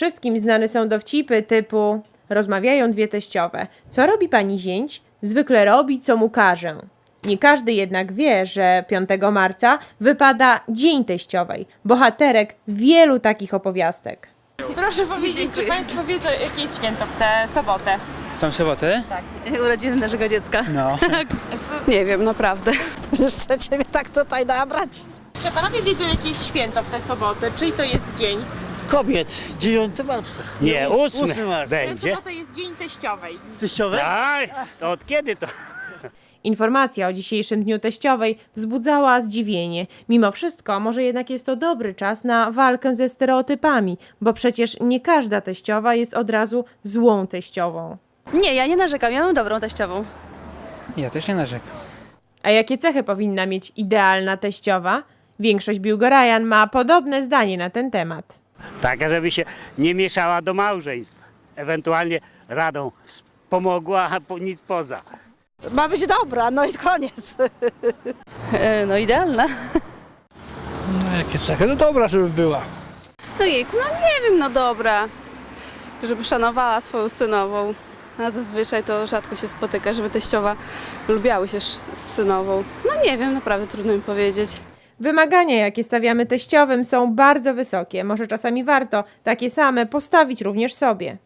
Wszystkim znane są dowcipy typu rozmawiają dwie teściowe. Co robi pani zięć? Zwykle robi, co mu każę. Nie każdy jednak wie, że 5 marca wypada Dzień Teściowej, bohaterek wielu takich opowiastek. Proszę powiedzieć, czy Państwo wiedzą, jakie jest święto w tę sobotę? Tą sobotę? Urodziny naszego dziecka. No. Nie wiem, naprawdę. Czyż chcecie mnie tak tutaj nabrać? Czy Panowie wiedzą, jakie jest święto w tę sobotę? Czyj to jest dzień? Kobiet, 9 marca. Nie, ósmy ósmy marca. W tę będzie. sobotę jest Dzień Teściowej. Teściowe? Tak, to od kiedy to? Informacja o dzisiejszym Dniu Teściowej wzbudzała zdziwienie. Mimo wszystko, może jednak jest to dobry czas na walkę ze stereotypami, bo przecież nie każda teściowa jest od razu złą teściową. Nie, ja nie narzekam, ja mam dobrą teściową. Ja też nie narzekam. A jakie cechy powinna mieć idealna teściowa? Większość Biłgorajan ma podobne zdanie na ten temat. Taka, żeby się nie mieszała do małżeństwa. Ewentualnie radą pomogła, a po- nic poza. Ma być dobra, no i koniec. E, no idealna. No jakie cechy? No dobra, żeby była. No jejku, no nie wiem, no dobra. Żeby szanowała swoją synową. A zazwyczaj to rzadko się spotyka, żeby teściowa lubiały się z synową. No nie wiem, naprawdę trudno mi powiedzieć. Wymagania, jakie stawiamy teściowym, są bardzo wysokie. Może czasami warto takie same postawić również sobie.